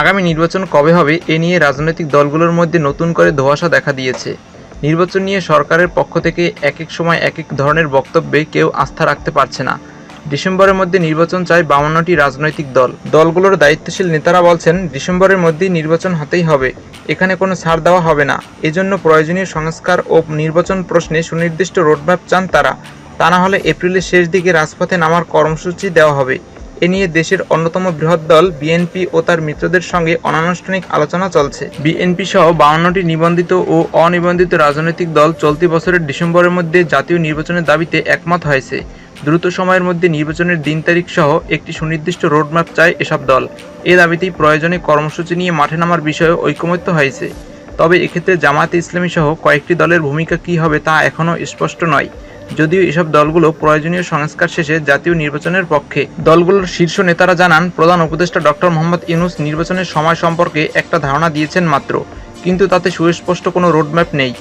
আগামী নির্বাচন কবে হবে, এ নিয়ে রাজনৈতিক দলগুলোর মধ্যে নতুন করে ধোঁয়াশা দেখা দিয়েছে। নির্বাচন নিয়ে সরকারের পক্ষ থেকে এক এক সময় এক এক ধরনের বক্তব্যে কেউ আস্থা রাখতে পারছে না। ডিসেম্বরের মধ্যে নির্বাচন চায় বাউন্নটি রাজনৈতিক দল। দলগুলোর দায়িত্বশীল নেতারা বলছেন, ডিসেম্বরের মধ্যেই নির্বাচন হতেই হবে, এখানে কোনো ছাড় দেওয়া হবে না। এজন্য প্রয়োজনীয় সংস্কার ও নির্বাচন প্রশ্নে সুনির্দিষ্ট রোডম্যাপ চান তারা। তা না হলে এপ্রিলের শেষ দিকে রাজপথে নামার কর্মসূচি দেওয়া হবে। এ নিয়ে দেশের অন্যতম বৃহৎ দল বিএনপি ও তার মিত্রদের সঙ্গে অনানুষ্ঠানিক আলোচনা চলছে। বিএনপি সহ বাউন্নটি নিবন্ধিত ও অনিবন্ধিত রাজনৈতিক দল চলতি বছরের ডিসেম্বরের মধ্যে জাতীয় নির্বাচনের দাবিতে একমত হয়েছে। দ্রুত সময়ের মধ্যে নির্বাচনের দিন তারিখ সহ একটি সুনির্দিষ্ট রোডম্যাপ চায় এসব দল। এ দাবিতেই প্রয়োজনে কর্মসূচি নিয়ে মাঠে নামার বিষয়ে ঐকমত্য হয়েছে। তবে এক্ষেত্রে জামায়াতে ইসলামী সহ কয়েকটি দলের ভূমিকা কী হবে তা এখনও স্পষ্ট নয়। যদিও এসব দলগুলো প্রয়োজনীয় সংস্কার শেষে জাতীয় নির্বাচনের পক্ষে। দলগুলোর শীর্ষ নেতারা জানান, প্রধান উপদেষ্টা ডক্টর মোহাম্মদ ইউনুস নির্বাচনের সময় সম্পর্কে একটা ধারণা দিয়েছেন মাত্র, কিন্তু তাতে সুস্পষ্ট কোনো রোডম্যাপ নেই।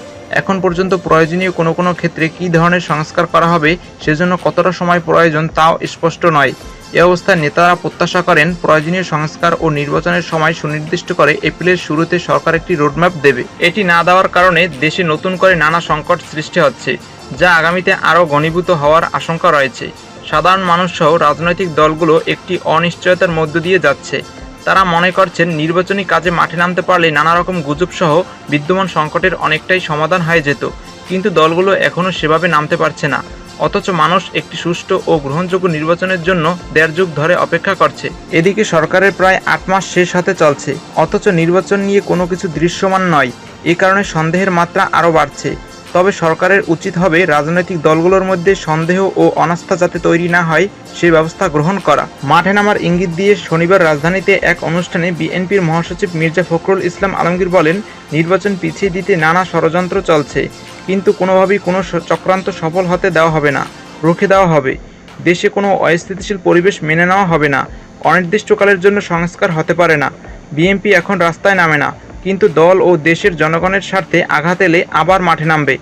এখন পর্যন্ত প্রয়োজনীয় কোনো কোনো ক্ষেত্রে কী ধরনের সংস্কার করা হবে, সেজন্য কতটা সময় প্রয়োজন তাও স্পষ্ট নয়। এ অবস্থায় নেতারা প্রত্যাশা করেন প্রয়োজনীয় সংস্কার ও নির্বাচনের সময় সুনির্দিষ্ট করে এপ্রিলের শুরুতে সরকার একটি রোডম্যাপ দেবে। এটি না দেওয়ার কারণে দেশে নতুন করে নানা সংকট সৃষ্টি হচ্ছে, যা আগামীতে আরও ঘনীভূত হওয়ার আশঙ্কা রয়েছে। সাধারণ মানুষসহ রাজনৈতিক দলগুলো একটি অনিশ্চয়তার মধ্য দিয়ে যাচ্ছে। তারা মনে করছেন নির্বাচনী কাজে মাঠে নামতে পারলে নানা রকম গুজব সহ বিদ্যমান সংকটের অনেকটাই সমাধান হয়ে যেত, কিন্তু দলগুলো এখনও সেভাবে নামতে পারছে না। অথচ মানুষ একটি সুষ্ঠু ও গ্রহণযোগ্য নির্বাচনের জন্য দেড় যুগ ধরে অপেক্ষা করছে। এদিকে সরকারের প্রায় আট মাস শেষ হতে চলছে। অথচ নির্বাচন নিয়ে কোনো কিছু দৃশ্যমান নয়। এ কারণে সন্দেহের মাত্রা আরও বাড়ছে। তবে সরকারের উচিত হবে রাজনৈতিক দলগুলোর মধ্যে সন্দেহ ও অনাস্থা যাতে তৈরি না হয় সেই ব্যবস্থা গ্রহণ করা। মাঠে নামার ইঙ্গিত দিয়ে শনিবার রাজধানীতে এক অনুষ্ঠানে বিএনপির মহাসচিব মির্জা ফখরুল ইসলাম আলমগীর বলেন, নির্বাচন পিছিয়ে দিতে নানা ষড়যন্ত্র চলছে, কিন্তু কোনোভাবেই কোনো চক্রান্ত সফল হতে দেওয়া হবে না, রুখে দেওয়া হবে। দেশে কোনো অস্থিতিশীল পরিবেশ মেনে নেওয়া হবে না, অনির্দিষ্টকালের জন্য সংস্কার হতে পারে না। বিএনপি এখন রাস্তায় নামে না, কিন্তু দল ও দেশের জনগণের স্বার্থে আঘাত এলে আবার মাঠে নামবে।